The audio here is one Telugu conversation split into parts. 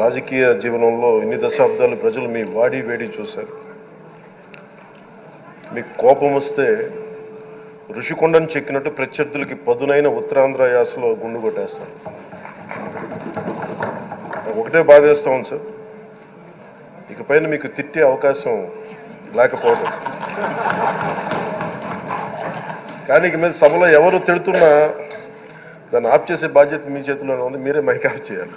రాజకీయ జీవనంలో ఇన్ని దశాబ్దాలు ప్రజలు మీ వాడి వేడి చూశారు. మీకు కోపం వస్తే ఋషికొండను చెక్కినట్టు ప్రత్యర్థులకి పదునైన ఉత్తరాంధ్ర యాసలో గుండు కొట్టేస్తారు. ఒకటే బాధేస్తా ఉంది సార్. ఇకపైన మీకు తిట్టే అవకాశం లేకపోవడం. కానీ ఇక మీద సభలో ఎవరు తిడుతున్నా దాన్ని ఆఫ్ చేసే బాధ్యత మీ చేతిలోనే ఉంది. మీరే మైక్ ఆఫ్ చేయాలి.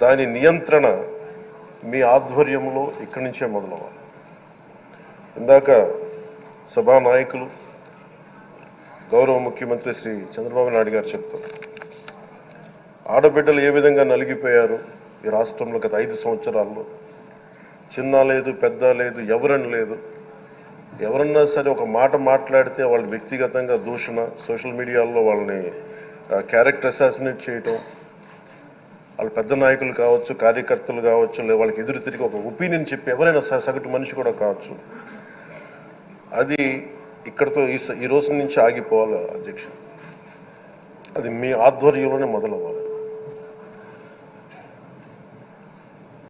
దాని నియంత్రణ మీ ఆధ్వర్యంలో ఇక్కడి నుంచే మొదలవ్వాలి. ఇందాక సభా నాయకులు గౌరవ ముఖ్యమంత్రి శ్రీ చంద్రబాబు నాయుడు గారు చెప్తారు ఆడబిడ్డలు ఏ విధంగా నలిగిపోయారు ఈ రాష్ట్రంలో గత ఐదు సంవత్సరాల్లో? చిన్న లేదు పెద్ద లేదు ఎవరని లేదు. ఎవరన్నా సరే ఒక మాట మాట్లాడితే వాళ్ళు వ్యక్తిగతంగా దూషణ సోషల్ మీడియాలో వాళ్ళని క్యారెక్టర్ అసాసినేట్ చేయటం వాళ్ళు పెద్ద నాయకులు కావచ్చు కార్యకర్తలు కావచ్చు లేదా వాళ్ళకి ఎదురు తిరిగి ఒక ఒపీనియన్ చెప్పి ఎవరైనా స- సగటు మనిషి కూడా కావచ్చు. అది ఇక్కడతో ఈ స- ఈ రోజు నుంచి ఆగిపోవాలి అధ్యక్ష. అది మీ ఆధ్వర్యంలోనే మొదలవ్వాలి.